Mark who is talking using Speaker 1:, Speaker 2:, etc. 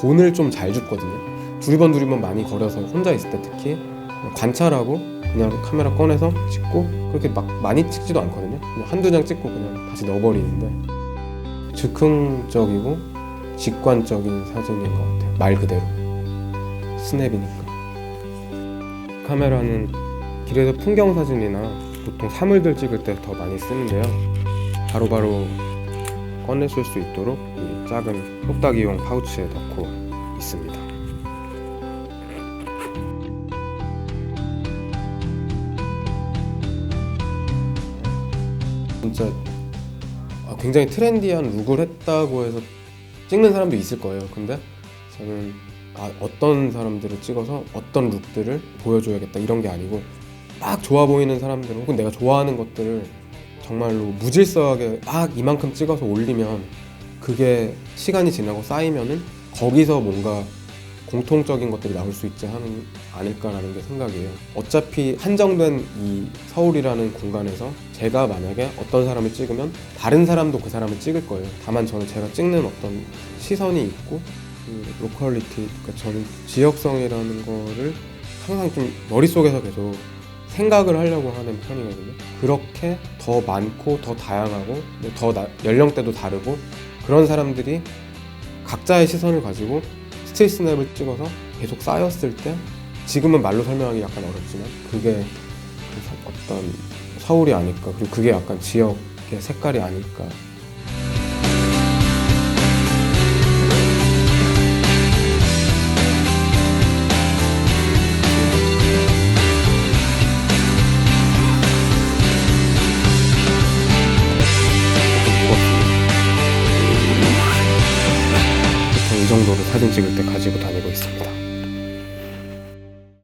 Speaker 1: 돈을 좀 잘 줍거든요. 두리번 두리번 많이 거려서 혼자 있을 때 특히 관찰하고 그냥 카메라 꺼내서 찍고 그렇게 막 많이 찍지도 않거든요. 그냥 한두 장 찍고 그냥 다시 넣어버리는데 즉흥적이고 직관적인 사진인 것 같아요. 말 그대로 스냅이니까. 카메라는 길에서 풍경 사진이나 보통 사물들 찍을 때 더 많이 쓰는데요. 바로바로 꺼내실 수 있도록 이 작은 똑딱이용 파우치에 넣고 있습니다. 진짜 아, 굉장히 트렌디한 룩을 했다고 해서 찍는 사람도 있을 거예요. 근데 저는 아, 어떤 사람들을 찍어서 어떤 룩들을 보여줘야겠다 이런 게 아니고 막 좋아 보이는 사람들 혹은 내가 좋아하는 것들을 정말로 무질서하게 막 이만큼 찍어서 올리면 그게 시간이 지나고 쌓이면은 거기서 뭔가 공통적인 것들이 나올 수 있지 하는 않을까라는 게 생각이에요. 어차피 한정된 이 서울이라는 공간에서 제가 만약에 어떤 사람을 찍으면 다른 사람도 그 사람을 찍을 거예요. 다만 저는 제가 찍는 어떤 시선이 있고 그 로컬리티, 그러니까 저는 지역성이라는 거를 항상 좀 머릿속에서 계속 생각을 하려고 하는 편이거든요. 그렇게 더 많고 더 다양하고 더 나- 연령대도 다르고 그런 사람들이 각자의 시선을 가지고 스틸 스냅을 찍어서 계속 쌓였을 때 지금은 말로 설명하기 약간 어렵지만 그게 어떤 서울이 아닐까 그리고 그게 약간 지역의 색깔이 아닐까 정도로 사진 찍을 때 가지고 다니고 있습니다.